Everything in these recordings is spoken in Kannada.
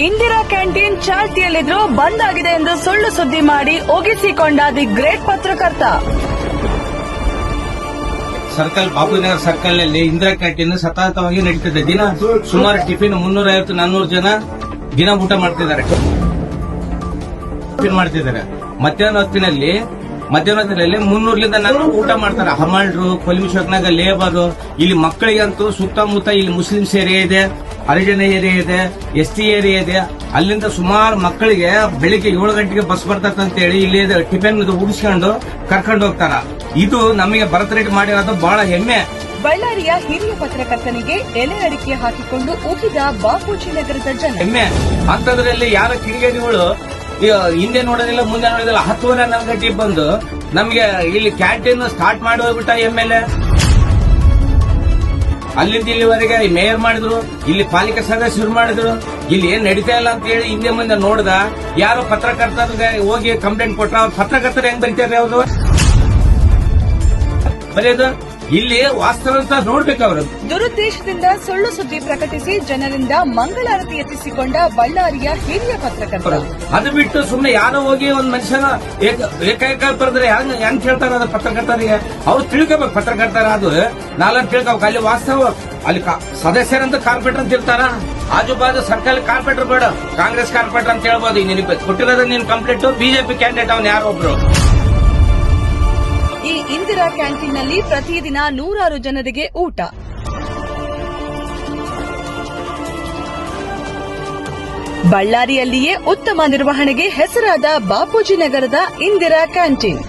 ಇಂದಿರಾ ಕ್ಯಾಂಟೀನ್ ಚಾಲ್ತಿಯಲ್ಲಿದ್ರು ಬಂದ್ ಆಗಿದೆ ಎಂದು ಸುಳ್ಳು ಸುದ್ದಿ ಮಾಡಿ ಒಗಿಸಿಕೊಂಡ ದಿ ಗ್ರೇಟ್ ಪತ್ರಕರ್ತ. ಸರ್ಕಲ್, ಬಾಬುನಗರ್ ಸರ್ಕಲ್ನಲ್ಲಿ ಇಂದಿರಾ ಕ್ಯಾಂಟೀನ್ ಸತತವಾಗಿ ನಡೀತಿದೆ. ದಿನ ಸುಮಾರು ಟಿಫಿನ್ ಮುನ್ನೂರ ಐವತ್ತು ನಾನ್ನೂರು ಜನ ದಿನ ಊಟ ಮಾಡ್ತಿದ್ದಾರೆ. ಟಿಫಿನ್ ಮಾಡ್ತಿದ್ದಾರೆ. ಮಧ್ಯಾಹ್ನ ಹೊತ್ತಿನಲ್ಲಿ ಮಧ್ಯಾಹ್ನ ಹೊತ್ತಿನಲ್ಲಿ ಮುನ್ನೂರ್ಲಿಂದ ನಾನು ಊಟ ಮಾಡ್ತಾರೆ. ಹಮಾಲ್ರು, ಕೊಲಿಮಿ ಚೌಕ್ನಾಗ ಲೇಬರ್ ಇಲ್ಲಿ ಮಕ್ಕಳಿಗಂತೂ ಸುತ್ತಮುತ್ತ ಇಲ್ಲಿ ಮುಸ್ಲಿಮ್ಸ್ ಏರಿಯಾ ಇದೆ. ಹರಿಜನ ಏರಿಯಾ ಇದೆ ಎಸ್ ಟಿ ಏರಿಯಾ ಇದೆ. ಅಲ್ಲಿಂದ ಸುಮಾರು ಮಕ್ಕಳಿಗೆ ಬೆಳಿಗ್ಗೆ ಏಳು ಗಂಟೆಗೆ ಬಸ್ ಬರ್ತಕ್ಕಂತ ಅಂತ ಹೇಳಿ ಇಲ್ಲಿ ಟಿಫಿನ್ ಉಡಿಸ್ಕೊಂಡು ಕರ್ಕೊಂಡು ಹೋಗ್ತಾರ. ಇದು ನಮಗೆ ಭರತ್ ರೆಡ್ಡಿ ಮಾಡಿರೋದು ಬಹಳ ಹೆಮ್ಮೆ. ಬಳ್ಳಾರಿಯ ಹಿರಿಯ ಪತ್ರಕರ್ತನಿಗೆ ಎಲೆ ಅಡಿಕೆ ಹಾಕಿಕೊಂಡು ಉಗಿದ ಬಾಪೂಜಿ ನಗರದ ಜನ. ಹೆಮ್ಮೆ. ಅಂತದ್ರಲ್ಲಿ ಯಾರ ಕಿಡಿಗೇಡಿಗಳು ಹಿಂದೆ ನೋಡೋದಿಲ್ಲ ಮುಂದೆ ನೋಡೋದಿಲ್ಲ ಹತ್ತುವರೆ ನಾಲ್ಕು ಗಂಟೆಗೆ ಬಂದು ನಮಗೆ ಇಲ್ಲಿ ಕ್ಯಾಂಟೀನ್ ಸ್ಟಾರ್ಟ್ ಮಾಡಿ ಹೋಗ್ಬಿಟ್ಟ ಎಂ ಎಲ್ ಎ. ಅಲ್ಲಿಂದ ಇಲ್ಲಿವರೆಗೆ ಮೇಯರ್ ಮಾಡಿದ್ರು, ಇಲ್ಲಿ ಪಾಲಿಕೆ ಸದಸ್ಯರು ಮಾಡಿದ್ರು. ಇಲ್ಲಿ ಏನ್ ನಡೀತಾ ಇಲ್ಲ ಅಂತ ಹೇಳಿ ಹಿಂದೆ ಮುಂದೆ ನೋಡ್ದ. ಯಾರೋ ಪತ್ರಕರ್ತರಿಗೆ ಹೋಗಿ ಕಂಪ್ಲೇಂಟ್ ಕೊಟ್ರ ಅವ್ರ ಪತ್ರಕರ್ತರು ಹೆಂಗ್ ಬರೀತಾರೆ ಅವರು? ಬರೆಯೋದು? ಇಲ್ಲಿ ವಾಸ್ತವ ಅಂತ ನೋಡ್ಬೇಕು ಅವರು. ದುರುದ್ದೇಶದಿಂದ ಸುಳ್ಳು ಸುದ್ದಿ ಪ್ರಕಟಿಸಿ ಜನರಿಂದ ಮಂಗಳಾರತಿ ಎತ್ತಿಸಿಕೊಂಡ ಬಳ್ಳಾರಿಯ ಹಿರಿಯ ಪತ್ರಕರ್ತರು ಅದು ಬಿಟ್ಟು ಸುಮ್ಮನೆ ಯಾರೋ ಹೋಗಿ ಒಂದ್ ಮನುಷ್ಯನ ಏಕ- ಏಕೈಕ ಬರೆದ್ರೆ ಹೆಂಗ್ ಹೆಂಗ್ ಕೇಳ್ತಾರ ಅದ ಪತ್ರಕರ್ತರಿಗೆ? ಅವ್ರು ತಿಳ್ಕೋಬೇಕು ಪತ್ರಕರ್ತರ ಅದು. ನಾಲ್ಕು ತಿಳ್ಕೋಬೇಕು ಅಲ್ಲಿ ವಾಸ್ತವ ಅಲ್ಲಿ ಸದಸ್ಯರಂತ ಕಾರ್ಪೊರೇಟರ್ ಅಂತ ಇರ್ತಾರ? ಆಜು ಬಾಜು ಸರ್ಕಾರಿ ಕಾರ್ಪೊರೇಟರ್ ಬೇಡ. ಕಾಂಗ್ರೆಸ್ ಕಾರ್ಪೊರೇಟರ್ ಅಂತ ಹೇಳ್ಬೋದು. ನಿನಗೆ ಕೊಟ್ಟಿರೋದು ನಿನ್ ಕಂಪ್ಲೀಟ್. ಬಿಜೆಪಿ ಕ್ಯಾಂಡಿಡೇಟ್ ಅವ್ನ ಯಾರೊಬ್ರು ಒಬ್ರು. ಈ ಇಂದಿರಾ ಕ್ಯಾಂಟೀನ್ನಲ್ಲಿ ಪ್ರತಿದಿನ ನೂರಾರು ಜನರಿಗೆ ಊಟ. ಬಳ್ಳಾರಿಯಲ್ಲಿಯೇ ಉತ್ತಮ ನಿರ್ವಹಣೆಗೆ ಹೆಸರಾದ ಬಾಪೂಜಿ ನಗರದ ಇಂದಿರಾ ಕ್ಯಾಂಟೀನ್.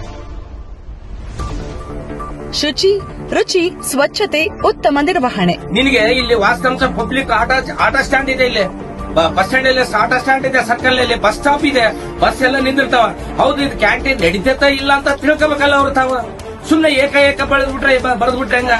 ಶುಚಿ, ರುಚಿ, ಸ್ವಚ್ಛತೆ, ಉತ್ತಮ ನಿರ್ವಹಣೆ. ನಿನಗೆ ಇಲ್ಲಿ ವಾಸ್ತವಾಂಶ ಪಬ್ಲಿಕ್ ಆಟೋ ಸ್ಟ್ಯಾಂಡ್ ಇದೆ ಇಲ್ಲಿ. ಬಸ್ ಸ್ಟ್ಯಾಂಡ್ ಅಲ್ಲಿ ಆಟೋ ಸ್ಟ್ಯಾಂಡ್ ಇದೆ ಸರ್ಕಲ್ ಅಲ್ಲಿ ಬಸ್ ಸ್ಟಾಪ್ ಇದೆ, ಬಸ್ ಎಲ್ಲ ನಿಂದಿರ್ತಾವ. ಹೌದು, ಇದು ಕ್ಯಾಂಟೀನ್ ನಡೀತೈತ ಇಲ್ಲ ಅಂತ ತಿಳ್ಕೊಬೇಕಲ್ಲ ಅವ್ರು ತಾವ. ಸುಮ್ನೆ ಏಕ ಏಕ ಬೆಳೆದ್ಬಿಟ್ರೆ ಬರೆದ್ಬಿಟ್ರೆ ಹೆಂಗ?